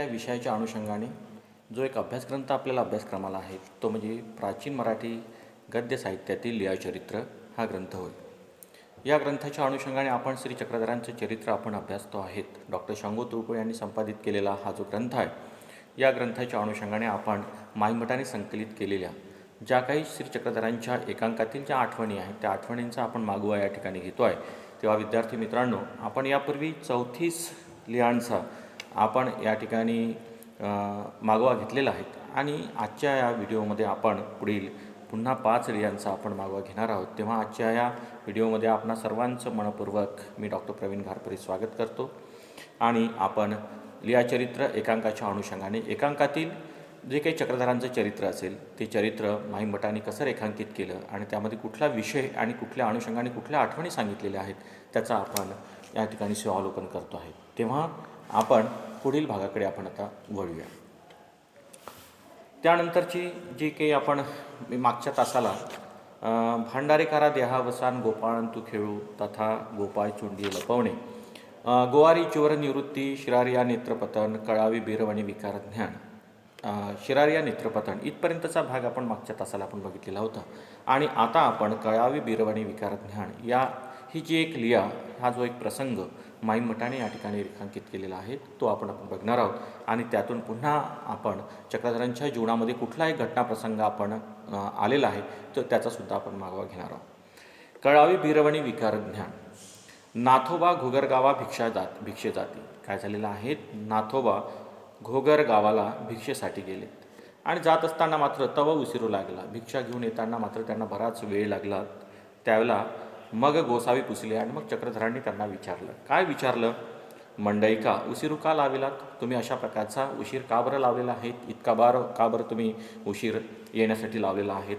या विषयाच्या अनुषंगाने जो एक अभ्यासग्रंथ आपल्याला अभ्यासक्रमाला आहे तो म्हणजे प्राचीन मराठी गद्य साहित्यातील लिळाचरित्र हा ग्रंथ होय. या ग्रंथाच्या अनुषंगाने आपण श्री चक्रधरांचं चरित्र आपण अभ्यासतो आहेत. डॉक्टर शांगो तुळपुळे यांनी संपादित केलेला हा जो ग्रंथ आहे या ग्रंथाच्या अनुषंगाने आपण माईमठाने संकलित केलेल्या ज्या काही श्री चक्रधरांच्या एकांकातील ज्या आठवणी आहेत त्या आठवणींचा आपण मागोवा या ठिकाणी घेतो आहे तेव्हा विद्यार्थी मित्रांनो आपण यापूर्वी चौथीस लिहांचा आपण या ठिकाणी मागोवा घेतलेला आहे. आणि आजच्या या व्हिडिओमध्ये आपण पुढील पुन्हा पाच रियांचा आपण मागोवा घेणार आहोत. तेव्हा आजच्या या व्हिडिओमध्ये आपणा सर्वांचं मनपूर्वक मी डॉक्टर प्रवीण घारपरे स्वागत करतो. आणि आपण लियाचरित्र एकांकाच्या अनुषंगाने एकांकातील जे काही चक्रधरांचं चरित्र असेल ते चरित्र माहीमटाने कसं रेखांकित केलं आणि त्यामध्ये कुठला विषय आणि कुठल्या अनुषंगाने कुठल्या आठवणी सांगितलेल्या आहेत त्याचा आपण या ठिकाणी सेवावलोकन करतो आहे. तेव्हा आपण पुढील भागाकडे आपण आता वळूया. त्यानंतरची जी काही आपण मागच्या तासाला भांडारेकारा देहावसान गोपाळंतू खेळू तथा गोपाळ चुंडी लपवणे गोवारी चोर निवृत्ती शिरारिया नेत्रपतन कळावी बीरवणी विकार ज्ञान शिरारिया नेत्रपतन इथपर्यंतचा भाग आपण मागच्या तासाला आपण बघितलेला होता. आणि आता आपण कळावी बीरवणी विकार ज्ञान या ही जी एक लिया हा जो एक प्रसंग माईमठाने या ठिकाणी रेखांकित केलेला आहे. तो आपण आपण बघणार आहोत. आणि त्यातून पुन्हा आपण चक्रधरांच्या जीवनामध्ये कुठला एक घटनाप्रसंग आपण आलेला आहे तर त्याचासुद्धा आपण मागोवा घेणार आहोत. कळावी बिरवणी विकार ज्ञान. नाथोबा घोगरगावा भिक्षा जात भिक्षे जाती. काय झालेलं आहे? नाथोबा घोगर गावाला भिक्षेसाठी गेले आणि जात असताना मात्र तव उशिरू लागला. भिक्षा घेऊन येताना मात्र त्यांना बराच वेळ लागला. त्यावेळेला मग गोसावी पुसले आणि मग चक्रधरांनी त्यांना विचारलं. काय विचारलं? मंडई का उशिरू का लावेलात तुम्ही अशा प्रकारचा उशीर का बरं लावलेला आहे? इतका बार का बरं तुम्ही उशीर येण्यासाठी लावलेला आहेत?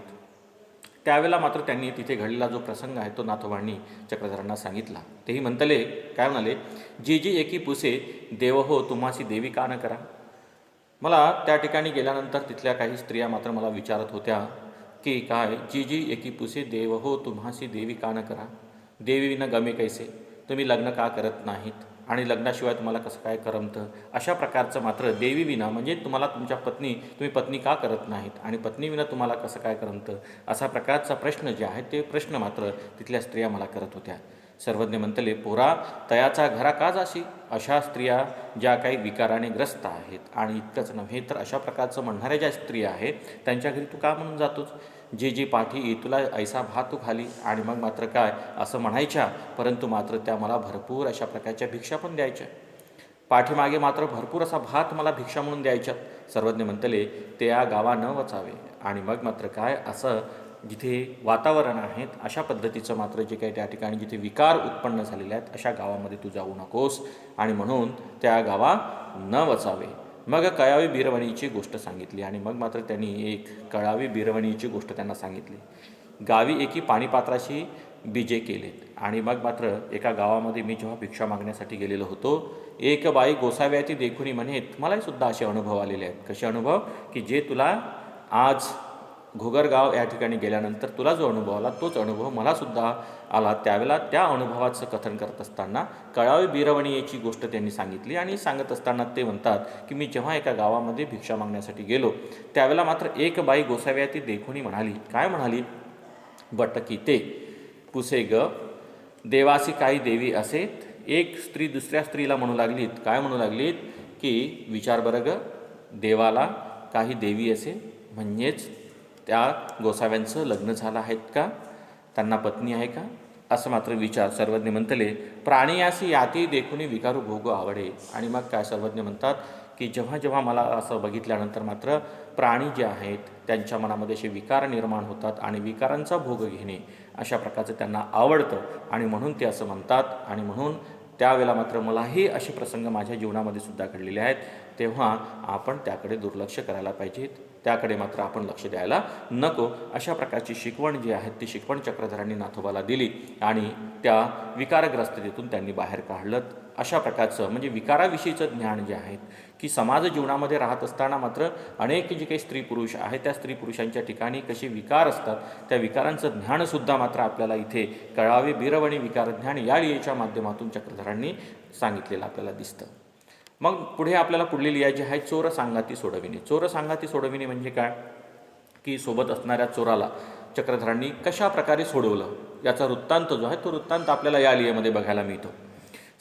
त्यावेळेला मात्र त्यांनी तिथे घडलेला जो प्रसंग आहे तो नाथोबांनी चक्रधरांना सांगितला. तेही म्हणतले काय म्हणाले? जी जी एकी पुसे देव हो तुम्हासी देवी का न करा? मला त्या ठिकाणी गेल्यानंतर तिथल्या काही स्त्रिया मात्र मला विचारत होत्या. की काय? जी जी एकी पुसे देव हो तुम्हासी देवी का न करा? देवी न गमे कैसे? तुम्ही लग्न का करत नाहीत? आणि लग्नाशिवाय तुम्हाला कसं काय करमतं? अशा प्रकारचं मात्र देवी विना म्हणजे तुम्हाला तुमच्या पत्नी तुम्ही पत्नी का करत नाहीत? आणि पत्नी विना तुम्हाला कसं काय करमतं? असा प्रकारचा प्रश्न जे आहे ते प्रश्न मात्र तिथल्या स्त्रिया मला करत होत्या. सर्वज्ञ म्हणतले पोरा तयाचा घरा का जाशी? अशा स्त्रिया ज्या काही विकाराने ग्रस्त आहेत. आणि इतकंच नव्हे तर अशा प्रकारचं म्हणणाऱ्या ज्या स्त्रिया आहेत त्यांच्या घरी तू का म्हणून जातोच जे जी पाठी तुला ऐसा भात तू खाली आणि मग मात्र काय? असं म्हणायच्या. परंतु मात्र त्या मला भरपूर अशा प्रकारच्या भिक्षा पण द्यायच्या. पाठीमागे मात्र भरपूर असा भात मला भिक्षा म्हणून द्यायच्या. सर्वज्ञ म्हणतले ते या गावा न वचावे. आणि मग मात्र काय? असं जिथे वातावरण आहेत अशा पद्धतीचं मात्र जे काही त्या ठिकाणी जिथे विकार उत्पन्न झालेले आहेत अशा गावामध्ये तू जाऊ नकोस. आणि म्हणून त्या गावा न वचावे. मग कळावी बिरवणीची गोष्ट सांगितली आणि मग मात्र त्यांनी एक कळावी बिरवणीची गोष्ट त्यांना सांगितली. गावी एकी पाणीपात्राशी बीजे केलेत आणि मग मात्र एका गावामध्ये मी जेव्हा भिक्षा मागण्यासाठी गेलेलो होतो एक बाई गोसाव्याची देखुनी म्हणेत मलाही सुद्धा असे अनुभव आलेले आहेत. कसे अनुभव? की जे तुला आज घोगरगाव या ठिकाणी गेल्यानंतर तुला जो अनुभव आला तोच अनुभव मलासुद्धा आला. त्यावेळेला त्या अनुभवाचं कथन करत असताना कळावी बिरवणी याची गोष्ट त्यांनी सांगितली आणि सांगत असताना ते म्हणतात की मी जेव्हा एका गावामध्ये भिक्षा मागण्यासाठी गेलो त्यावेळेला मात्र एक बाई गोसाव्या ती देखूनी म्हणाली काय म्हणाली? बट की ते पुसे ग देवासी काही देवी असेत एक स्त्री दुसऱ्या स्त्रीला म्हणू लागलीत. काय म्हणू लागलीत? की विचार बरं ग देवाला काही देवी असे म्हणजेच त्या गोसाव्यांचं लग्न झालं आहेत का? त्यांना पत्नी आहे का? असं मात्र विचार सर्वज्ञ म्हणतले प्राणियासी याती देखून विकारू भोग आवडे. आणि मग काय सर्वज्ञ म्हणतात की जेव्हा जेव्हा मला असं बघितल्यानंतर मात्र प्राणी जे आहेत त्यांच्या मनामध्ये असे विकार निर्माण होतात आणि विकारांचा भोग घेणे अशा प्रकारचं त्यांना आवडतं. आणि म्हणून ते असं म्हणतात आणि म्हणून त्यावेळेला मात्र मलाही असे प्रसंग माझ्या जीवनामध्ये सुद्धा घडलेले आहेत तेव्हा आपण त्याकडे दुर्लक्ष करायला पाहिजेत. त्याकडे मात्र आपण लक्ष द्यायला नको. अशा प्रकारची शिकवण जी आहे ती शिकवण चक्रधरांनी नाथोबाला दिली आणि त्या विकारग्रस्ततेतून त्यांनी बाहेर काढलं अशा प्रकारचं म्हणजे विकाराविषयीचं ज्ञान जे आहे की समाज जीवनामध्ये राहत असताना मात्र अनेक जे काही स्त्री पुरुष आहेत त्या स्त्री पुरुषांच्या ठिकाणी कसे विकार असतात त्या विकारांचं ज्ञानसुद्धा मात्र आपल्याला इथे कळावे. बिरवणी विकार ज्ञान या लिहेच्या माध्यमातून चक्रधरांनी सांगितलेलं आपल्याला दिसतं. मग पुढे आपल्याला पुढली लिहायची आहे चोर सांगाती सोडविणे. चोर सांगाती सोडविणे म्हणजे काय? की सोबत असणाऱ्या चोराला चक्रधरांनी कशा प्रकारे सोडवलं? याचा वृत्तांत जो आहे तो वृत्तांत आपल्याला या लियेमध्ये बघायला मिळतो.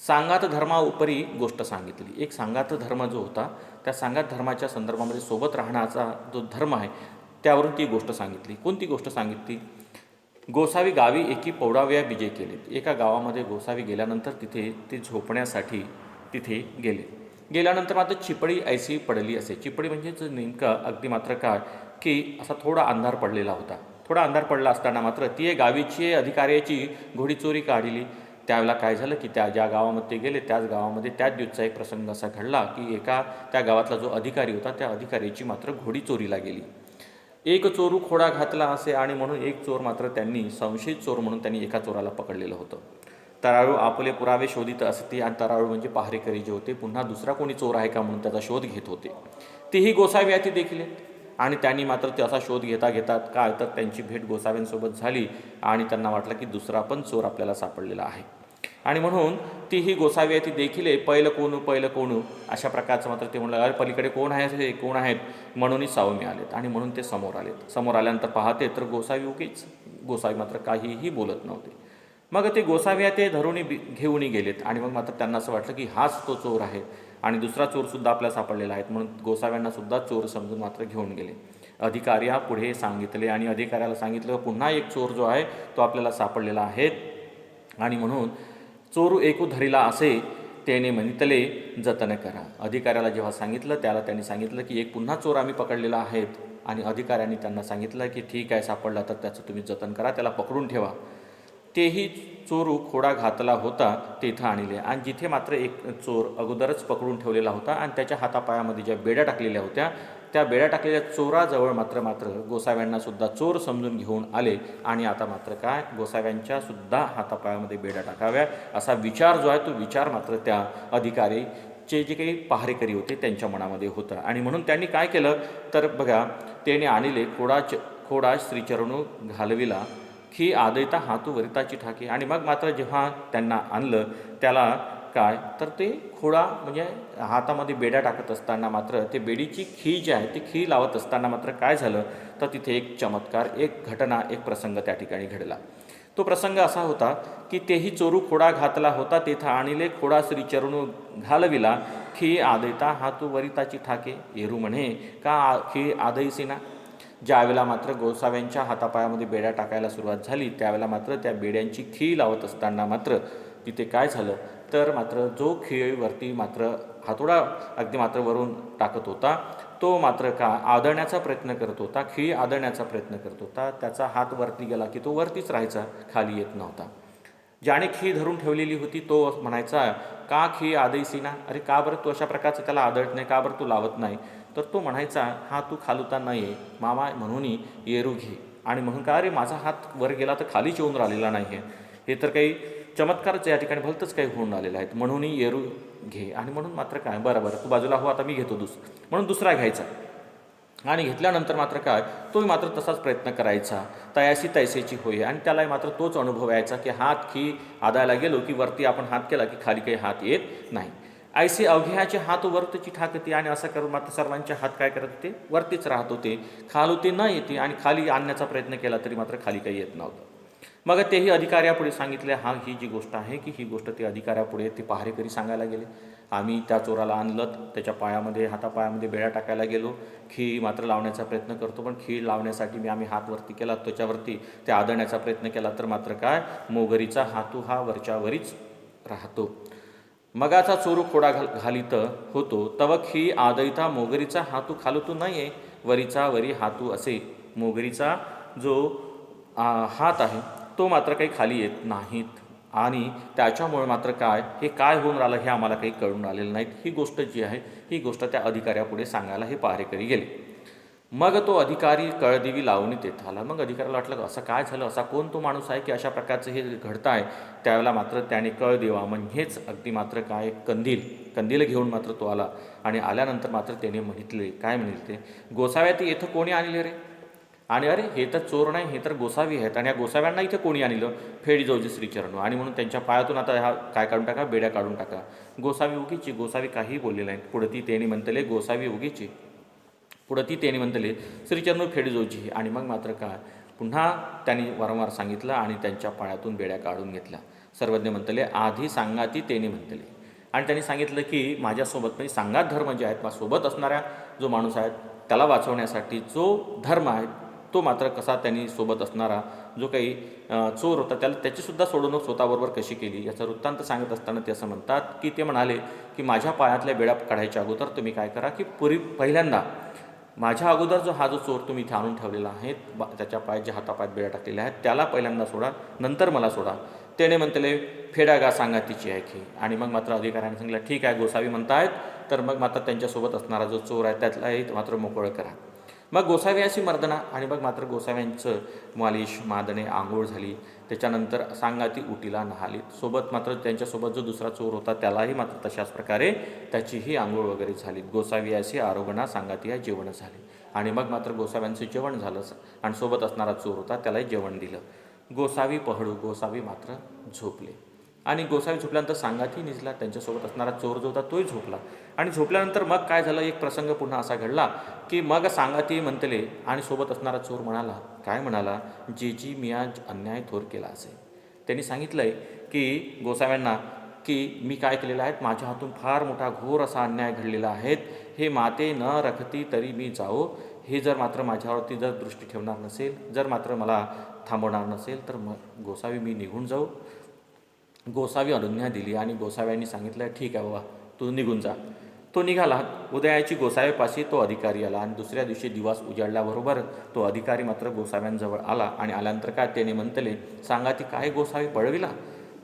सांगात धर्माउपरी गोष्ट सांगितली. एक सांगात धर्म जो होता त्या सांगात धर्माच्या संदर्भामध्ये सोबत राहण्याचा जो धर्म आहे त्यावरून ती गोष्ट सांगितली. कोणती गोष्ट सांगितली? गोसावी गावी एकी पौडाव्या विजय केलेत. एका गावामध्ये गोसावी गेल्यानंतर तिथे ते झोपण्यासाठी तिथे गेले. गेल्यानंतर मात्र चिपळी ऐसी पडली असे. चिपळी म्हणजेच नेमकं अगदी मात्र काय की असा थोडा अंधार पडलेला होता. थोडा अंधार पडला असताना मात्र ती एक गावीची अधिकाऱ्याची घोडीचोरी काढली. त्यावेळेला काय झालं की त्या ज्या गावामध्ये गेले त्याच गावामध्ये त्याच दिवसाचा एक प्रसंग असा घडला की एका त्या गावातला जो अधिकारी होता त्या अधिकाऱ्याची मात्र घोडी चोरीला गेली. एक चोरू खोडा घातला असे आणि म्हणून एक चोर मात्र त्यांनी संशयित चोर म्हणून त्यांनी एका चोराला पकडलेलं होतं. तराळू आपले पुरावे शोधित असते आणि तराळू म्हणजे पहारेकरी जे होते. पुन्हा दुसरा कोणी चोर आहे का म्हणून त्याचा शोध घेत होते. तेही गोसावी याती देखील आणि त्यांनी मात्र ते असा शोध घेता घेतात काय तर त्यांची भेट गोसाव्यांसोबत झाली आणि त्यांना वाटलं की दुसरा पण चोर आपल्याला सापडलेला आहे. आणि म्हणून तीही गोसावी आहे ती देखील आहे. पहिलं कोण पहिलं कोण? अशा प्रकारचं मात्र ते म्हणलं अरे पलीकडे कोण आहे? हे कोण आहेत? म्हणूनही सावमी आलेत. आणि म्हणून ते समोर आलेत. समोर आल्यानंतर पाहते तर गोसावी उगीच गोसावी मात्र काहीही बोलत नव्हते. मग ते गोसाव्या ते धरून घेऊन गेलेत. आणि मग मात्र त्यांना असं वाटलं की हाच तो चोर आहे. आणि दुसरा चोरसुद्धा आपल्याला सापडलेला आहे. म्हणून गोसाव्यांनासुद्धा चोर समजून मात्र घेऊन गेले. अधिकारी हा पुढे सांगितले आणि अधिकाऱ्याला सांगितलं पुन्हा एक चोर जो आहे तो आपल्याला सापडलेला आहे. आणि म्हणून चोरू एकू धरिला असे त्याने म्हणितले जतन करा. अधिकाऱ्याला जेव्हा सांगितलं त्याला त्यांनी सांगितलं की एक पुन्हा चोर आम्ही पकडलेला आहेत. आणि अधिकाऱ्यांनी त्यांना सांगितलं की ठीक आहे सापडला तर त्याचं तुम्ही जतन करा त्याला पकडून ठेवा. तेही चोरू खोडा घातला होता तेथं आणले. आणि जिथे मात्र एक चोर अगोदरच पकडून ठेवलेला होता आणि त्याच्या हातापायामध्ये ज्या बेड्या टाकलेल्या होत्या त्या बेड्या टाकलेल्या चोराजवळ मात्र मात्र गोसाव्यांनासुद्धा चोर समजून घेऊन आले. आणि आता मात्र काय? गोसाव्यांच्या सुद्धा हातापायामध्ये बेड्या टाकाव्या असा विचार जो आहे तो विचार मात्र त्या अधिकारी चे जे काही पहारेकरी होते त्यांच्या मनामध्ये होतं. आणि म्हणून त्यांनी काय केलं? तर बघा त्याने आणले खोडा च खोडा श्रीचरणू घालविला. खी आदयता हातू वरिताची ठाके आणि मग मात्र जेव्हा त्यांना आणलं त्याला काय? तर ते खोडा म्हणजे हातामध्ये बेड्या टाकत असताना मात्र ते बेडीची खी जी आहे ती खी लावत असताना मात्र काय झालं? तर तिथे एक चमत्कार एक घटना एक प्रसंग त्या ठिकाणी घडला. तो प्रसंग असा होता की तेही चोरू खोडा घातला होता तेथं आणिले खोडा श्री चरणू घालविला खी आदयता हातू वरिताची ठाके येरू म्हणे. का आ- खी आदयसीना? ज्यावेळेला मात्र गोसाव्यांच्या हातापायामध्ये बेड्या टाकायला सुरुवात झाली त्यावेळेला मात्र त्या बेड्यांची खी लावत असताना मात्र तिथे काय झालं? तर मात्र जो खिळीवरती मात्र हातोडा अगदी मात्र वरून टाकत होता तो मात्र का आदळण्याचा प्रयत्न करत होता खिळी आदळण्याचा प्रयत्न करत होता. त्याचा हात वरती गेला की तो वरतीच राहायचा खाली येत नव्हता. ज्याने खी धरून ठेवलेली होती तो म्हणायचा का खी आदयसीना अरे का बरं तू अशा प्रकारचं त्याला आदळत नाही? का बरं तू लावत नाही? तर तो म्हणायचा हा तू खालुता नाही आहे मामा म्हणूनही येरू घे. आणि म्हणून का अरे माझा हात वर गेला तर खालीच येऊन राहिलेला नाही आहे हे तर काही चमत्कारच या ठिकाणी भलतंच काही होऊन आलेलं आहेत म्हणूनही येरू घे. आणि म्हणून मात्र काय? बरं बरं. तू बाजूला हो आता मी घेतो दुस. म्हणून दुसरा घ्यायचा. आणि घेतल्यानंतर मात्र काय? तोही मात्र तसाच प्रयत्न करायचा. तयासी तैसेची होय. आणि त्यालाही मात्र तोच अनुभव यायचा की हात की आदायला गेलो की वरती आपण हात केला की खाली काही हात येत नाही. ऐसे अवघ्याचे हात वरतीची ठाकते आणि असं करून मात्र सर्वांचे हात काय करत होते? वरतीच राहत होते. खालूते न येते आणि खाली आणण्याचा प्रयत्न केला तरी मात्र खाली काही येत नव्हतं. मग तेही अधिकाऱ्यापुढे सांगितले हा ही जी गोष्ट आहे की ही गोष्ट ते अधिकाऱ्यापुढे ते पहारेकरी सांगायला गेले. आम्ही त्या चोराला आणलं त्याच्या पायामध्ये हातापायामध्ये बेड्या टाकायला गेलो. खी मात्र लावण्याचा प्रयत्न करतो पण खीळ लावण्यासाठी मी आम्ही हात वरती केला. त्याच्यावरती ते आदळण्याचा प्रयत्न केला तर मात्र काय? मोगरीचा हातू हा वरच्यावरीच राहतो. मगाचा चोरू खोडा घाल घालीत होतो तवक ही आदयता मोगरीचा हातू खालूतू नाहीये वरीचा वरी हातू असे. मोगरीचा जो आ, हात आहे तो मात्र काही खाली येत नाहीत. आणि त्याच्यामुळे मात्र काय हे काय होऊन राहिलं हे आम्हाला काही कळून आलेलं नाहीत. ही गोष्ट जी आहे ही गोष्ट त्या अधिकाऱ्यापुढे सांगायला हे पहारेकरी गेले. मग तो अधिकारी कळदिवी लावून येत आला. मग अधिकाऱ्याला वाटलं का असं काय झालं? असा कोण तो माणूस आहे की अशा प्रकारचं हे घडतं आहे? त्यावेळेला मात्र त्याने कळ देवा म्हणजेच अगदी मात्र काय कंदील कंदील घेऊन मात्र तो आला. आणि आल्यानंतर मात्र त्याने म्हटले काय म्हणले ते? गोसाव्यात येथं कोणी आणले रे? आणि अरे हे तर चोर नाही हे तर गोसावी आहेत. आणि या गोसाव्यांना इथे कोणी आणलं? फेडी श्रीचरण. आणि म्हणून त्यांच्या पायातून आता ह्या काय काढून टाका? बेड्या काढून टाका. गोसावी उगीची गोसावी काहीही बोलले नाही पुढे ती त्यांनी म्हणतले गोसावी उगीची पुढं ती त्याने म्हणतले श्रीचरण फेडजोजी आणि मग मात्र काय पुन्हा त्यांनी वारंवार सांगितलं आणि त्यांच्या पायातून बेड्या काढून घेतल्या. सर्वज्ञ म्हणतले आधी सांगा ती त्याने म्हणतले. आणि त्यांनी सांगितलं की माझ्यासोबत म्हणजे सांगात धर्म जे आहेत माझ्यासोबत असणाऱ्या जो माणूस आहे त्याला वाचवण्यासाठी जो धर्म आहे तो मात्र कसा त्यांनी सोबत असणारा जो काही चोर होता त्याला त्याचीसुद्धा सोडवणूक स्वतःबरोबर कशी केली? याचा वृत्तांत सांगत असताना ते असं म्हणतात की ते म्हणाले की माझ्या पायातल्या बेड्या काढायच्या अगोदर तुम्ही काय करा की पुरी पहिल्यांदा माझ्या अगोदर जो हा जो चोर तुम्ही इथे आणून ठेवलेला आहे बा त्याच्या पाय जे हातापायात बेड्या टाकलेल्या आहेत त्याला पहिल्यांदा सोडा नंतर मला सोडा. त्याने म्हणतले फेडा गा सांगा तिची आहे की आणि मग मात्र अधिकाऱ्याने सांगितलं ठीक आहे गोसावी म्हणतायत. तर मग मात्र त्यांच्यासोबत असणारा जो चोर आहे त्यातलाही मात्र मोकळं करा. मग गोसावी अशी मर्दना आणि मग मात्र गोसाव्यांचं मालिश मादणे आंघोळ झाली. त्याच्यानंतर सांगाती उटीला नहाली सोबत मात्र त्यांच्यासोबत जो दुसरा चोर होता त्यालाही मात्र तशाच प्रकारे त्याचीही आंघोळ वगैरे झाली गोसावी अशी आरोगणा सांगाती या जेवण झाले. आणि मग मात्र गोसाव्यांचं जेवण झालं आणि सोबत असणारा चोर होता त्यालाही जेवण दिलं. गोसावी पहडू गोसावी मात्र झोपले. आणि गोसावी झोपल्यानंतर सांगाती निजला. त्यांच्यासोबत असणारा चोर जो होता तोही झोपला. आणि झोपल्यानंतर मग काय झालं? एक प्रसंग पुन्हा असा घडला की मग सांगाती म्हणतले आणि सोबत असणारा चोर म्हणाला काय म्हणाला? जे जी मी आज अन्याय थोर केला असेल त्यांनी सांगितलं आहे की गोसाव्यांना की मी काय केलेलं आहे? माझ्या हातून फार मोठा घोर असा अन्याय घडलेला आहे. हे माते न रखती तरी मी जाओ हे जर मात्र माझ्यावरती जर दृष्टी ठेवणार नसेल जर मात्र मला थांबवणार नसेल तर मग गोसावी मी निघून जाऊ. गोसावी अनुज्ञा दिली आणि गोसाव्यांनी सांगितलं ठीक आहे बाबा. तू निघून जा. तो निघाला. उदयाची गोसाव्यापाशी तो अधिकारी आला आणि दुसऱ्या दिवशी दिवस उजाडल्याबरोबर तो अधिकारी मात्र गोसाव्यांजवळ आला आणि आल्यानंतर काय त्याने म्हणतले सांगा ती काय गोसावी पळविला?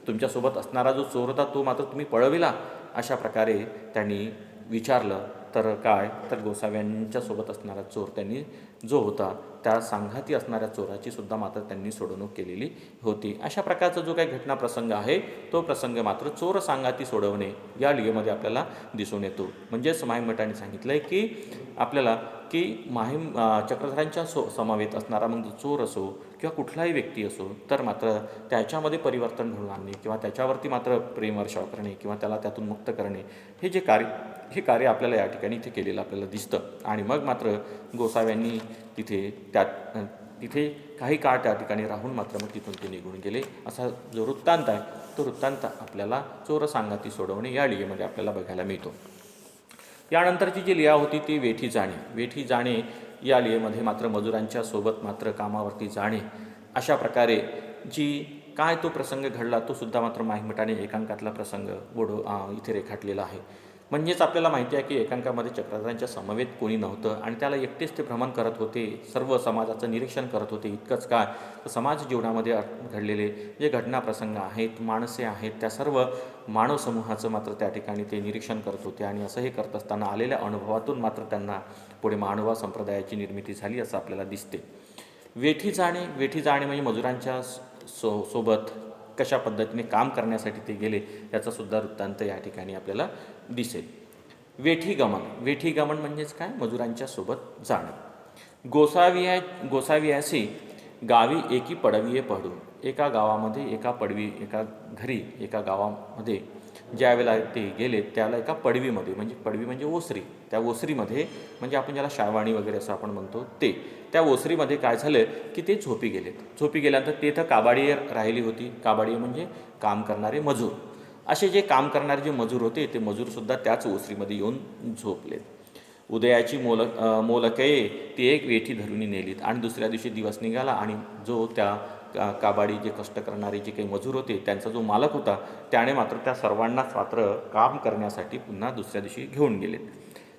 तुमच्यासोबत असणारा जो चोर होता तो मात्र तुम्ही पळविला? अशा प्रकारे त्यांनी विचारलं. तर काय? तर गोसाव्यांच्यासोबत असणारा चोर त्यांनी जो होता त्या सांघाती असणाऱ्या चोराची सुद्धा मात्र त्यांनी सोडवणूक केलेली होती. अशा प्रकारचा जो काही घटना प्रसंग आहे तो प्रसंग मात्र चोर सांगाती सोडवणे या लिगेमध्ये आपल्याला दिसून येतो. म्हणजेच माहीमठाने सांगितलं आहे की आपल्याला की माहीम चक्रधरांच्या सो समावेत असणारा मग चोर असो किंवा कुठलाही व्यक्ती असो तर मात्र त्याच्यामध्ये परिवर्तन घडून आणणे किंवा त्याच्यावरती मात्र प्रेम वर्षाव करणे किंवा त्याला त्यातून मुक्त करणे हे जे कार्य हे कार्य आपल्याला या ठिकाणी इथे केलेलं आपल्याला दिसतं. आणि मग मात्र गोसाव्यांनी तिथे त्यात तिथे काही काळ त्या ठिकाणी राहून मात्र मग तिथून ते निघून गेले. असा जो वृत्तांत आहे तो वृत्तांत आपल्याला चोर सांगाती सोडवणे या लियेमध्ये आपल्याला बघायला मिळतो. यानंतरची जी लिहा होती ती वेठी जाणे. वेठी जाणे या लियेमध्ये मात्र मजुरांच्या सोबत मात्र कामावरती जाणे. अशा प्रकारे जी काय तो प्रसंग घडला तो सुद्धा मात्र माहिमठाने एकांकातला प्रसंग बोडो इथे रेखाटलेला आहे. म्हणजेच आपल्याला माहिती आहे की एकांकामध्ये चक्रधरांच्या समवेत कोणी नव्हतं आणि त्याला एकटेच ते भ्रमण करत होते. सर्व समाजाचं निरीक्षण करत होते. इतकंच काय तर समाज जीवनामध्ये घडलेले जे घटना प्रसंग आहेत माणसे आहेत त्या सर्व मानव समूहाचं मात्र त्या ठिकाणी ते निरीक्षण करत होते आणि असं हे करत असताना आलेल्या अनुभवातून मात्र त्यांना पुढे मानवा संप्रदायाची निर्मिती झाली असं आपल्याला दिसते. वेठी जाणे वेठी जाणे म्हणजे मजुरांच्या सो सोबत कशा पद्धतीने काम करण्यासाठी ते गेले याचासुद्धा वृत्तांत या ठिकाणी आपल्याला दिसेल. वेठी गमन वेठी गमन म्हणजेच काय? मजुरांच्या सोबत जाणं. गोसावी गोसावियासी गावी एकी पडवीये पडू एका गावामध्ये एका पडवी एका घरी एका गावामध्ये ज्यावेळेला ते गेले त्याला एका पडवीमध्ये म्हणजे पडवी म्हणजे ओसरी. त्या ओसरीमध्ये म्हणजे आपण ज्याला शाळवाणी वगैरे असं आपण म्हणतो ते. त्या ओसरीमध्ये काय झालं की ते झोपी गेलेत. झोपी गेल्यानंतर तिथं काबाडी राहिली होती. काबाडी म्हणजे काम करणारे मजूर. असे जे काम करणारे जे मजूर होते ते मजूरसुद्धा त्याच ओसरीमध्ये येऊन झोपलेत. उदयाची मोलक अ, मोलकये ती एक वेठी धरून नेलीत आणि दुसऱ्या दिवशी दिवस निघाला आणि जो त्या का- काबाडी जे कष्ट करणारे जे काही मजूर होते त्यांचा जो मालक होता त्याने मात्र त्या सर्वांनाच मात्र काम करण्यासाठी पुन्हा दुसऱ्या दिवशी घेऊन गेलेत.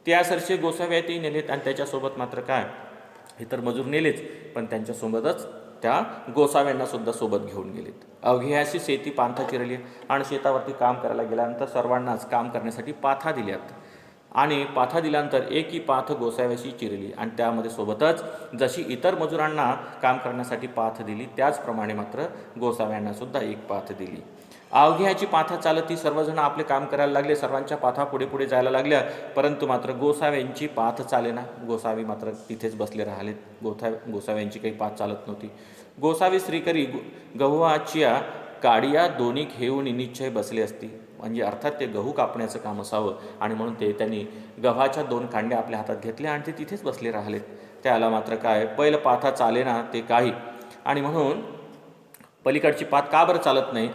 या सरसे गोसाव्यातही नेलेत आणि त्याच्यासोबत मात्र काय हे तर मजूर नेलेच पण त्यांच्यासोबतच त्या गोसाव्यांना सुद्धा सोबत घेऊन गेलेत. अवघ्याशी शेती पांथा चिरली आणि शेतावरती काम करायला गेल्यानंतर सर्वांनाच काम करण्यासाठी पाथा दिल्यात. आणि पाथा दिल्यानंतर एकही पाथ गोसाव्याशी चिरली आणि त्यामध्ये सोबतच जशी इतर मजुरांना काम करण्यासाठी पाथ दिली त्याचप्रमाणे मात्र गोसाव्यांना सुद्धा एक पाथ दिली. अवघ्याची पाथा चालत ती सर्वजण आपले काम करायला लागले सर्वांच्या पाथा पुढे पुढे जायला लागल्या. परंतु मात्र गोसाव्यांची पाथ चालेना. गोसावी मात्र तिथेच बसले राहिलेत. गोथा गोसाव्यांची काही पाथ चालत नव्हती. गोसावी श्रीकरी गव्हाच्या काडिया दोन्ही घेऊन निश्चय बसले असती. म्हणजे अर्थात ते गहू कापण्याचं काम असावं आणि म्हणून ते त्यांनी गव्हाच्या दोन कांड्या आपल्या हातात घेतल्या आणि ते तिथेच बसले राहिलेत. त्याला मात्र काय? पहिलं पाथा चालेना ते काही. आणि म्हणून पलीकडची पात का बरं चालत नाही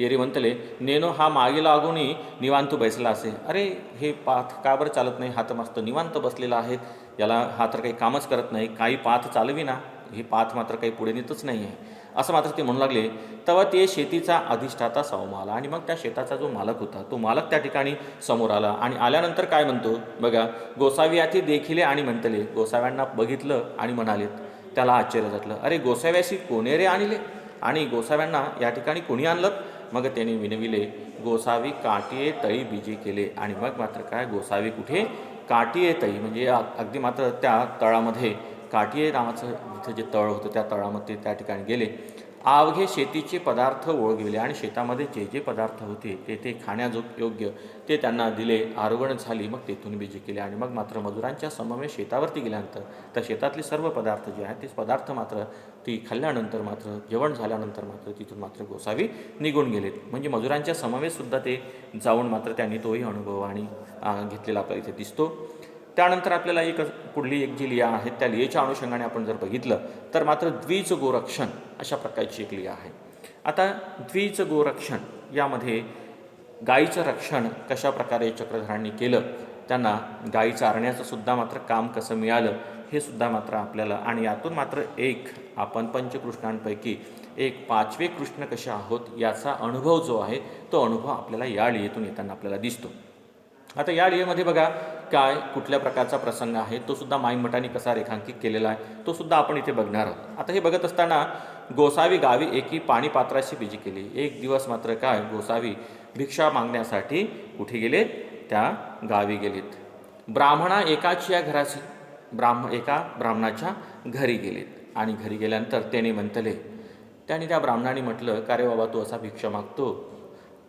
येरी म्हणतले नेनो हा मागे लागूनही निवांत बैसला असे. अरे हे पाथ का बरं चालत नाही? हात मस्त निवांत बसलेला आहे याला हा तर काही कामच करत नाही. काही पाथ चालविना हे पाथ मात्र काही पुढे नेतच नाही आहे. असं मात्र ते म्हणू लागले. तेव्हा ते शेतीचा अधिष्ठाता सावमा आला आणि मग त्या शेताचा जो मालक होता तो मालक त्या ठिकाणी समोर आला आणि आल्यानंतर काय म्हणतो? बघा गोसाव्याती देखिले आणि म्हणतले गोसाव्यांना बघितलं आणि म्हणालेत. त्याला आश्चर्य जातलं अरे गोसाव्याशी कोणे रे आणले? आणि गोसाव्यांना या ठिकाणी कोणी आणलं? मग त्याने विनविले गोसावी काटिये तळी बीजे केले. आणि मग मात्र काय गोसावी कुठे? काटिये तळी म्हणजे अगदी मात्र त्या तळामध्ये काटिये नावाचं जिथे जे तळ होतं त्या तळामध्ये त्या ठिकाणी गेले. अवघे शेतीचे पदार्थ ओळखविले आणि शेतामध्ये जे जे पदार्थ होते ते ते खाण्याजो योग्य ते त्यांना दिले आरोगण झाली मग तेथून बीजे केले आणि मग मात्र मजुरांच्या समवेत शेतावरती गेल्यानंतर त्या शेतातले सर्व पदार्थ जे आहेत ते पदार्थ मात्र ती खाल्ल्यानंतर मात्र जेवण झाल्यानंतर मात्र तिथून मात्र गोसावी निघून गेलेत. म्हणजे मजुरांच्या समवेतसुद्धा ते जाऊन मात्र त्यांनी तोही अनुभव आणि घेतलेला आपल्याला इथे दिसतो. त्यानंतर आपल्याला एक पुढली एक जी लिया आहे त्या लियेच्या अनुषंगाने आपण जर बघितलं तर मात्र द्विज गोरक्षण अशा प्रकारची एक लिया आहे. आता द्विज गोरक्षण यामध्ये गायीचं रक्षण कशा प्रकारे चक्रधरांनी केलं त्यांना गायी चारण्याचं सुद्धा मात्र काम कसं मिळालं हे सुद्धा मात्र आपल्याला आणि यातून मात्र एक आपण पंचकृष्णांपैकी एक पाचवे कृष्ण कसे आहोत याचा अनुभव जो आहे तो अनुभव आपल्याला या लियेतून येताना आपल्याला दिसतो. आता या लिहेमध्ये बघा काय कुठल्या प्रकारचा प्रसंग आहे तो सुद्धा माईमठाने कसा रेखांकित केलेला आहे तो सुद्धा आपण इथे बघणार आहोत. आता हे बघत असताना गोसावी गावी एकी पाणी पात्राशी बिजी केली. एक दिवस मात्र काय गोसावी भिक्षा मागण्यासाठी कुठे गेलेत त्या गावी गेलेत. ब्राह्मणा एकाची या घराशी ब्राह्म एका ब्राह्मणाच्या घरी गेलेत. आणि घरी गेल्यानंतर त्याने म्हणतले त्याने त्या ब्राह्मणाने म्हटलं का रे बाबा तू असा भिक्षा मागतो?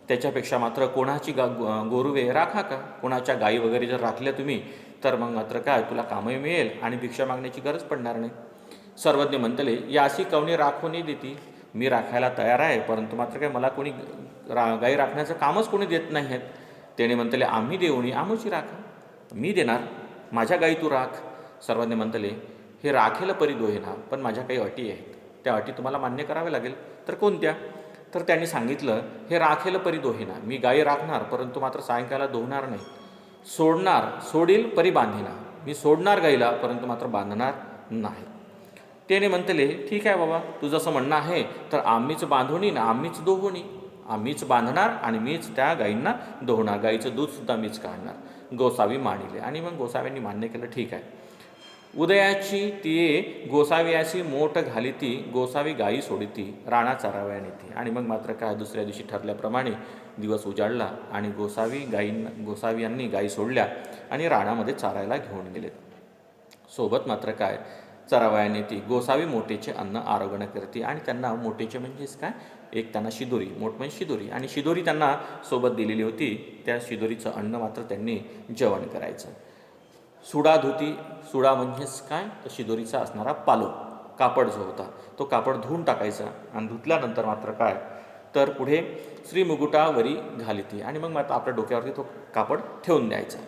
त्याच्यापेक्षा मात्र कोणाची गा गोरुवे राखा का? कोणाच्या गायी वगैरे जर राखल्या तुम्ही तर मग मात्र काय? तुला कामही मिळेल आणि भिक्षा मागण्याची गरज पडणार नाही. सर्वज्ञ म्हणतले याशी कवणी राखूनही देती. मी राखायला तयार आहे परंतु मात्र काय मला कोणी रा गाई राखण्याचं कामच कोणी देत नाही आहेत. त्याने म्हणतले आम्ही देऊनी आमुची राखा. मी देणार. माझ्या गाई तू राख. सर्वांनी म्हणतले हे राखेल परी दोहे ना पण माझ्या काही अटी आहेत. त्या अटी तुम्हाला मान्य कराव्या लागेल. तर कोणत्या? तर त्यांनी सांगितलं हे राखेल परी दोहिना. मी गायी राखणार परंतु मात्र सायंकाळला दोहणार नाही. सोडणार सोडील परी बांधेना. मी सोडणार गाईला परंतु मात्र बांधणार नाही. त्याने म्हणतले ठीक आहे बाबा तू जसं म्हणणं आहे तर आम्हीच बांधोनी ना आम्हीच दोहोनी आम्हीच बांधणार आणि मीच त्या गायींना दोहणार गाईचं दूधसुद्धा मीच काढणार. गोसावी मानिले आणि मग गोसाव्यांनी मान्य केलं ठीक आहे. उदयाची तिये गोसाव्याची मोठ घाली ती गोसावी गायी सोडिती राणा चारावया नेते. आणि मग मात्र काय दुसऱ्या दिवशी ठरल्याप्रमाणे दिवस उजाडला आणि गोसावी गायींना गोसावी यांनी गायी सोडल्या आणि राणामध्ये चारायला घेऊन गेलेत सोबत मात्र काय? चरावयाने ती गोसावी मोठेचे अन्न आरोग्य करते आणि त्यांना मोठेचे म्हणजेच काय? एक त्यांना शिदोरी मोठ म्हणजे शिदोरी. आणि शिदोरी त्यांना सोबत दिलेली होती त्या शिदोरीचं अन्न मात्र त्यांनी जेवण करायचं. सुडा धुती सुडा म्हणजेच काय? तर शिदोरीचा असणारा पालो कापड जो होता तो कापड धुवून टाकायचा आणि धुतल्यानंतर मात्र काय? तर पुढे श्री मुकुटावरी घालिती आणि मग मात्र आपल्या डोक्यावरती तो कापड ठेवून द्यायचा.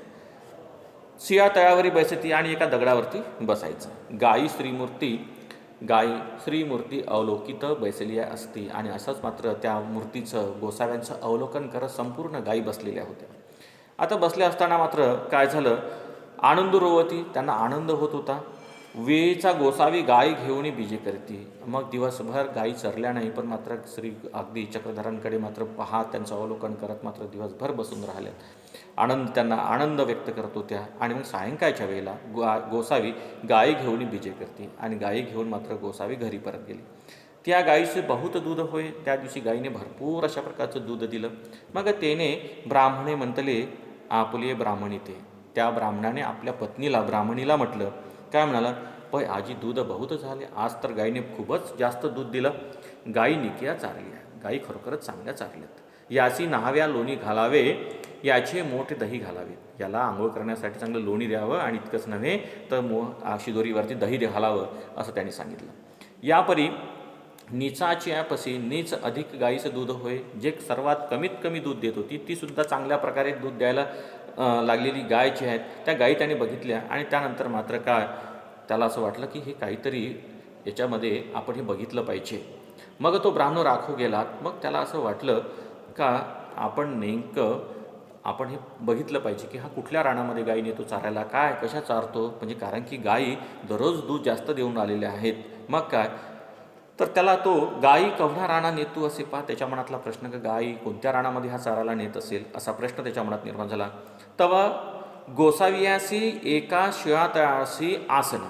सिया तळावरी बसती आणि एका दगडावरती बसायचं. गायी श्रीमूर्ती गायी श्रीमूर्ती अवलोकित बैसली असती आणि असंच मात्र त्या मूर्तीचं गोसाव्यांचं अवलोकन करत संपूर्ण गायी बसलेल्या होत्या. आता बसल्या असताना मात्र काय झालं? आनंद रोवती त्यांना आनंद होत होता. वेळीचा गोसावी गाय घेऊन बीजे करते. मग दिवसभर गायी चरल्या नाही पण मात्र श्री अगदी चक्रधरांकडे मात्र पहा त्यांचं अवलोकन करत मात्र दिवसभर बसून राहिल्या आनंद त्यांना आनंद व्यक्त करत होत्या. आणि मग सायंकाळच्या वेळेला गा गोसावी गायी घेऊन बीजे करते. आणि गायी घेऊन मात्र गोसावी घरी परत गेली. त्या गायीचे बहुत दूध होय. त्या दिवशी गायीने भरपूर अशा प्रकारचं दूध दिलं. मग त्याने ब्राह्मणे म्हणतले आपले ब्राह्मणी ते. त्या ब्राह्मणाने आपल्या पत्नीला ब्राह्मणीला म्हटलं. काय म्हणाला पय आजी दूध बहुत झाले. आज तर गायीने खूपच जास्त दूध दिलं. गायी निकिया चारल्या गायी खरोखरच चांगल्या चारल्यात. याची नहाव्या लोणी घालावे याचे मोठे दही घालावे. याला आंघोळ करण्यासाठी चांगलं लोणी द्यावं आणि इतकंच नव्हे तर मो शिदोरीवरती दही दे- घालावं असं त्यांनी सांगितलं. यापरी नीचाची नीच अधिक गाईचं दूध होय. जे सर्वात कमीत कमी दूध देत होती तीसुद्धा चांगल्या प्रकारे दूध द्यायला लागलेली गाय जी आहेत त्या गायी त्याने बघितल्या आणि त्यानंतर मात्र काय त्याला असं वाटलं की हे काहीतरी याच्यामध्ये आपण हे बघितलं पाहिजे. मग तो ब्राह्मण राखू गेला. मग त्याला असं वाटलं का आपण नेमकं आपण हे बघितलं पाहिजे की हा कुठल्या रानामध्ये गायी नेतो चारायला काय कशा चारतो? म्हणजे कारण की गायी दररोज दूध जास्त देऊन आलेल्या आहेत. मग काय? तर त्याला तो गायी कवढा राणा नेतो असे पहा. त्याच्या मनातला प्रश्न का गायी कोणत्या राणामध्ये हा चाराला नेत असेल? असा प्रश्न त्याच्या मनात निर्माण झाला. तवा गोसावियासी एका शिळातळाशी आसन.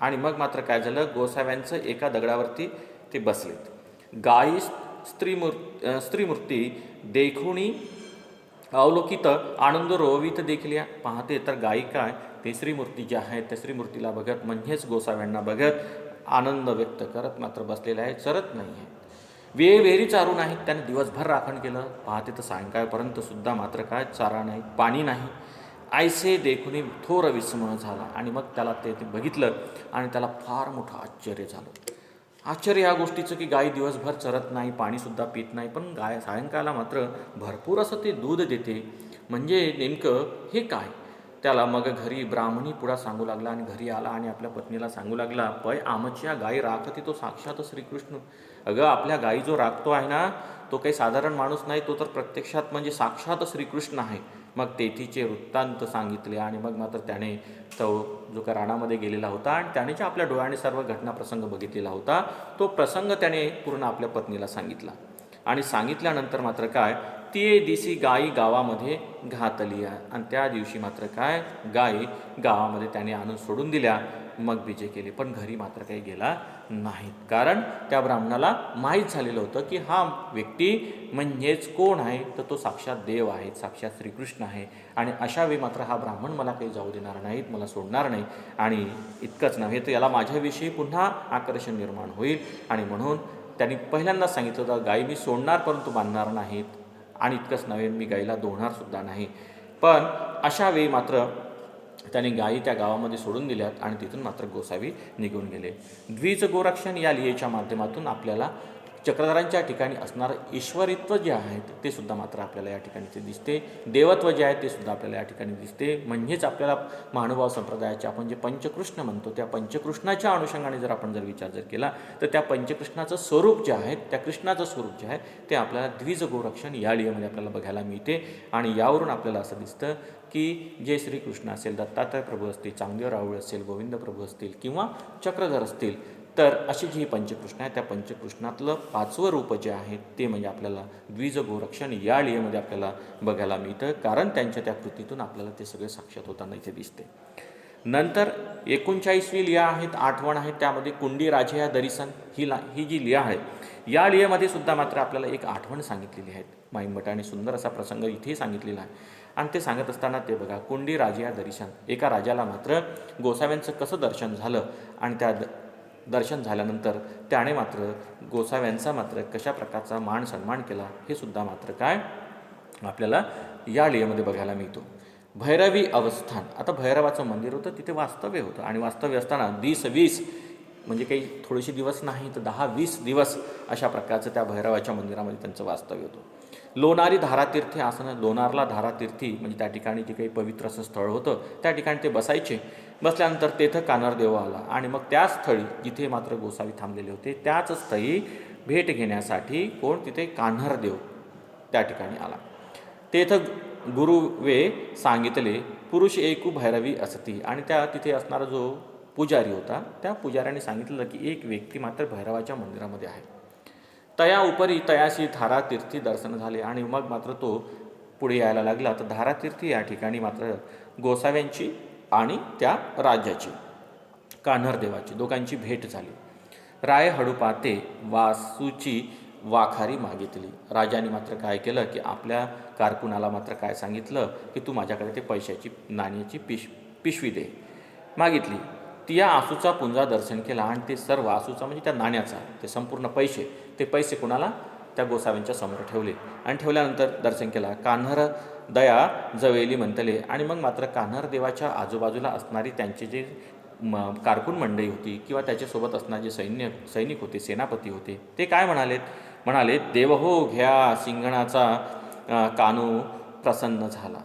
आणि मग मात्र काय झालं? गोसाव्यांचं एका दगडावरती ते बसलेत. गायी स्त्रीमूर् स्त्रीमूर्ती देखुणी अवलोकित आनंद रोवित देखील या. पाहते तर गायी काय ते श्रीमूर्ती जे आहेत त्या श्रीमूर्तीला बघत म्हणजेच गोसाव्यांना बघत आनंद व्यक्त करत मात्र बसलेले आहेत चरत नाही आहेत. वेळेवेळी चारू आहेत त्याने दिवसभर राखण केलं. पाहते तर सायंकाळपर्यंत सुद्धा मात्र काय चारा नाही पाणी नाही. आयसे देखूनही थोर विस्मय झाला आणि मग त्याला ते ते बघितलं आणि त्याला फार मोठं आश्चर्य झालं. आश्चर्य या गोष्टीचं की गाय दिवसभर चरत नाही पाणीसुद्धा पित नाही पण गाय सायंकाळला मात्र भरपूर असं ते दूध देते. म्हणजे नेमकं हे काय? त्याला मग घरी ब्राह्मणी पुढा सांगू लागला आणि घरी आला आणि आपल्या पत्नीला सांगू लागला पय आमच्या गायी राखती तो साक्षात श्रीकृष्ण. अगं आपल्या गाई जो राखतो आहे ना तो काही साधारण माणूस नाही तो तर प्रत्यक्षात म्हणजे साक्षात श्रीकृष्ण आहे. मग तेथीचे वृत्तांत सांगितले आणि मग मात्र त्याने तो जो का राणामध्ये गेलेला होता आणि त्याने जे आपल्या डोळ्याने सर्व घटना प्रसंग बघितलेला होता तो प्रसंग त्याने पूर्ण आपल्या पत्नीला सांगितला. आणि सांगितल्यानंतर मात्र काय ती दिसी गायी गावामध्ये घातली आहे. आणि त्या दिवशी मात्र काय? गायी गावामध्ये त्याने आणून सोडून दिल्या. मग विजय केले पण घरी मात्र काही गेला नाहीत. कारण त्या ब्राह्मणाला माहीत झालेलं होतं की हा व्यक्ती म्हणजेच कोण आहे? तर तो साक्षात देव आहे साक्षात श्रीकृष्ण आहे. आणि अशा वेळी मात्र हा ब्राह्मण मला काही जाऊ देणार नाहीत मला सोडणार नाही. आणि इतकंच नव्हे तर याला माझ्याविषयी पुन्हा आकर्षण निर्माण होईल. आणि म्हणून त्यांनी पहिल्यांदा सांगितलं होतं गाई मी सोडणार परंतु बांधणार नाहीत. आणि इतकंच नव्हे मी गाईला दोहणारसुद्धा सुद्धा नाही. पण अशा वेळी मात्र त्यांनी गायी त्या गावामध्ये सोडून दिल्यात आणि तिथून मात्र गोसावी निघून गेले. द्विज गोरक्षण या लिहेच्या माध्यमातून आपल्याला चक्रधरांच्या ठिकाणी असणारं ईश्वरित्व जे आहेत ते सुद्धा मात्र आपल्याला या ठिकाणी ते दिसते. देवत्व जे आहे ते सुद्धा आपल्याला या ठिकाणी दिसते. म्हणजेच आपल्याला महानुभाव संप्रदायाचे आपण जे पंचकृष्ण म्हणतो त्या पंचकृष्णाच्या अनुषंगाने जर आपण जर विचार जर केला तर त्या पंचकृष्णाचं स्वरूप जे आहे त्या कृष्णाचं स्वरूप जे आहे ते आपल्याला द्विज गोरक्षण या लिहेमध्ये आपल्याला बघायला मिळते. आणि यावरून आपल्याला असं दिसतं की जे श्रीकृष्ण असेल दत्तात्रय प्रभू असतील चांगदेव राहुळ असेल गोविंद प्रभू असतील किंवा चक्रधर असतील तर अशी जी पंचकृष्ण आहे त्या पंचकृष्णातलं पाचवं रूप जे आहे ते म्हणजे आपल्याला द्विज गोरक्षण या लियेमध्ये आपल्याला बघायला मिळतं. कारण त्यांच्या त्या कृतीतून आपल्याला ते सगळे साक्षात होताना इथे दिसते. नंतर एकोणचाळीसवी लिहा आहेत आठवण आहे त्यामध्ये कुंडी राजे या दरिसन ही ला ही जी लिहा आहे या लियेमध्ये सुद्धा मात्र आपल्याला एक आठवण सांगितलेली आहे. आणि सुंदर असा प्रसंग इथे सांगितलेला आहे. आणि ते सांगत असताना ते बघा कुंडी राजे या दर्शन एका राजाला मात्र गोसाव्यांचं कसं दर्शन झालं आणि त्या द दर्शन झाल्यानंतर त्याने मात्र गोसाव्यांचा मात्र कशा प्रकारचा मान सन्मान केला हे सुद्धा मात्र काय? आपल्याला या लेमध्ये बघायला मिळतो. भैरवी अवस्थान. आता भैरवाचं मंदिर होतं तिथे वास्तव्य होतं. आणि वास्तव्य असताना दिस वीस म्हणजे काही थोडेसे दिवस नाही तर दहा वीस दिवस अशा प्रकारचं त्या भैरवाच्या मंदिरामध्ये त्यांचं वास्तव्य होतं. लोणारी धारातीर्थी आसनं लोणारला धारातीर्थी म्हणजे त्या ठिकाणी जे काही पवित्र असं स्थळ होतं त्या ठिकाणी ते बसायचे. बसल्यानंतर तेथं कानरदेव आला आणि मग त्याच स्थळी जिथे मात्र गोसावी थांबलेले होते त्याच स्थळी भेट घेण्यासाठी कोण? तिथे कान्हरदेव त्या ठिकाणी आला. तेथं गुरुवे सांगितले पुरुष एकू भैरवी असती. आणि त्या तिथे असणारा जो पुजारी होता. त्या पुजाऱ्याने सांगितलं की एक व्यक्ती मात्र भैरवाच्या मंदिरामध्ये आहे. तया उपरी तयाशी धारातीर्थी दर्शन झाले आणि मग मात्र तो पुढे यायला लागला. तर धारातीर्थी या ठिकाणी मात्र गोसाव्यांची आणि त्या राज्याची कान्हरदेवाची दोघांची भेट झाली. राय हडुपाते वासूची वाखारी मागितली. राजाने मात्र काय केलं की आपल्या कारकुनाला मात्र काय सांगितलं की तू माझ्याकडे ते पैशाची नाण्याची पिश पिशवी दे. मागितली. ती या आसूचा पुंजा दर्शन केला आणि ते सर्व आसूचा म्हणजे त्या नाण्याचा ते संपूर्ण पैसे ते पैसे कुणाला? त्या गोसाव्यांच्या समोर ठेवले. आणि ठेवल्यानंतर दर्शन केला. कान्हर दया जवेली म्हणतले आणि मग मात्र कान्हर देवाच्या आजूबाजूला असणारी त्यांचे जे म कारकून मंडळी होती किंवा त्याच्यासोबत असणारे जे सैन्य सैनिक होते सेनापती होते ते काय म्हणालेत? म्हणाले देवहो घ्या सिंगणाचा कानू प्रसन्न झाला.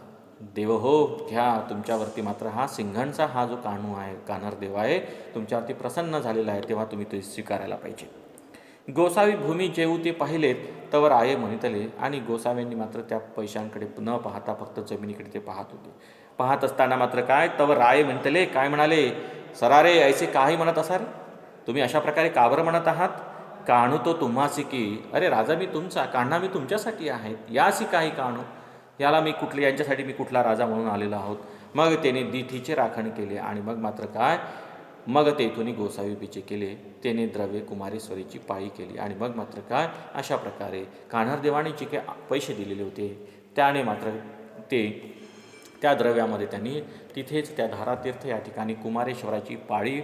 देव हो घ्या तुमच्यावरती मात्र हा सिंघणचा हा जो कानू आहे कानर देव आहे तुमच्यावरती प्रसन्न झालेला आहे तेव्हा तुम्ही ते स्वीकारायला पाहिजे. गोसावी भूमी जेऊ ते पाहिलेत तवर आये म्हणितले आणि गोसाव्यांनी मात्र त्या पैशांकडे न पाहता फक्त जमिनीकडे ते पाहत होते. पाहत असताना मात्र काय? तवर राय म्हणतले काय म्हणाले? सरारे ऐसे काही म्हणत असाल? तुम्ही अशा प्रकारे का बरं म्हणत आहात? काणू तो तुम्हासी की अरे राजा मी तुमचा कान्हा मी तुमच्यासाठी आहे यासी काही काणू याला मी कुठले यांच्यासाठी मी कुठला राजा म्हणून आलेलो आहोत. मग त्याने दिठीचे राखण केले आणि मग मात्र काय? मग तेथून गोसावी पिचे केले. त्याने द्रव्य कुमारेश्वरीची पाळी केली आणि मग मात्र काय? अशा प्रकारे कान्हरदेवाने जे काही पैसे दिलेले होते. त्याने मात्र ते त्या द्रव्यामध्ये त्यांनी तिथेच त्या धारातीर्थ या ठिकाणी कुमारेश्वराची पाळी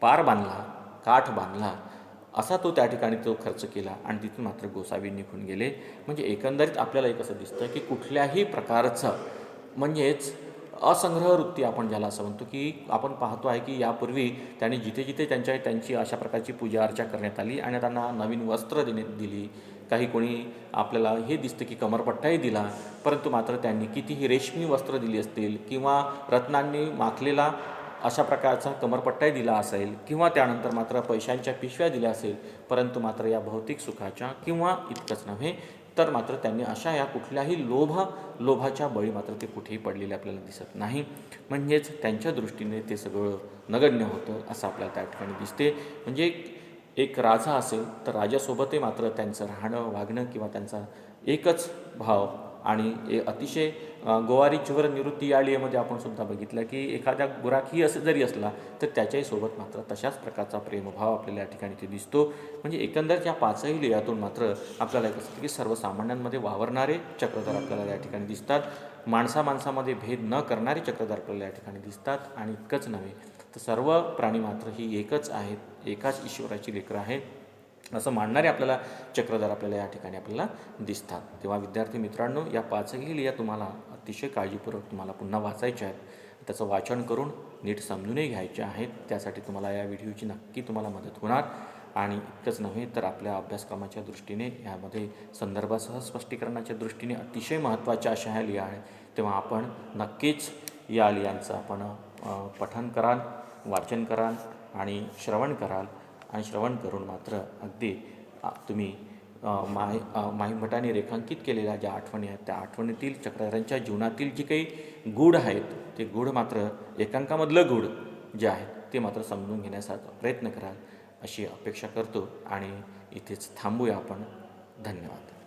पार बांधला काठ बांधला. असा तो त्या ठिकाणी तो खर्च केला आणि तिथून मात्र गोसावी निघून गेले. म्हणजे एकंदरीत आपल्याला एक असं दिसतं की कुठल्याही प्रकारचं म्हणजेच असंग्रह वृत्ती आपण ज्याला असं म्हणतो की आपण पाहतो आहे की यापूर्वी त्यांनी जिथे जिथे त्यांच्या त्यांची अशा प्रकारची पूजा अर्चा करण्यात आली आणि त्यांना नवीन वस्त्र देण्यात दिली. काही कोणी आपल्याला हे दिसतं की कमरपट्टाही दिला परंतु मात्र त्यांनी कितीही रेशमी वस्त्र दिली असतील किंवा रत्नांनी माखलेला अशा प्रकारचा कमरपट्टाही दिला असेल किंवा त्यानंतर मात्र पैशांच्या पिशव्या दिल्या असेल परंतु मात्र या भौतिक सुखाच्या किंवा इतकंच नव्हे तर मात्र त्यांनी अशा या कुठल्याही लोभ लोभाच्या बळी मात्र ते कुठेही पडलेले आपल्याला दिसत नाही. म्हणजेच त्यांच्या दृष्टीने ते सगळं नगण्य होतं असं आपल्याला त्या ठिकाणी दिसते. म्हणजे एक राजा असेल तर राजासोबतही मात्र त्यांचं राहणं वागणं किंवा त्यांचा एकच भाव आणि ए अतिशय गोवारी चुवर निवृत्ती या लियेमध्ये आपण सुद्धा बघितलं की एखाद्या गुराखी असं जरी असला तर त्याच्याही सोबत मात्र तशाच प्रकारचा प्रेमभाव आपल्याला या ठिकाणी ते दिसतो. म्हणजे एकंदर या पाचही लेयातून मात्र आपल्याला एक असतं की सर्वसामान्यांमध्ये वावरणारे चक्रधर आपल्याला या ठिकाणी दिसतात. माणसा माणसामध्ये भेद न करणारे चक्रधर आपल्याला या ठिकाणी दिसतात. आणि इतकंच नव्हे तर सर्व प्राणी मात्र ही एकच आहेत एकाच ईश्वराची लेकरं आहेत. असं मांडणारे आपल्याला चक्रधार आपल्याला या ठिकाणी आपल्याला दिसतात. तेव्हा विद्यार्थी मित्रांनो या पाचही लिया तुम्हाला अतिशय काळजीपूर्वक तुम्हाला पुन्हा वाचायच्या आहेत. त्याचं वाचन करून नीट समजूनही घ्यायचे आहेत. त्यासाठी तुम्हाला या व्हिडिओची नक्की तुम्हाला मदत होणार. आणि इतकंच नव्हे तर आपल्या अभ्यासक्रमाच्या दृष्टीने यामध्ये संदर्भासह स्पष्टीकरणाच्या दृष्टीने अतिशय महत्त्वाच्या अशा ह्या लिया आहेत. तेव्हा आपण नक्कीच या लियांचं आपण पठन कराल वाचन कराल आणि श्रवण कराल. आणि श्रवण करून मात्र अगदी तुम्ही माही माहीमठाने रेखांकित केलेल्या ज्या आठवणी आहेत त्या आठवणीतील चक्रधारांच्या जीवनातील जी काही गूढ आहेत ते गूढ मात्र एकांकामधलं गूढ जे आहेत ते मात्र समजून घेण्याचा प्रयत्न कराल अशी अपेक्षा करतो आणि इथेच थांबूया आपण. धन्यवाद.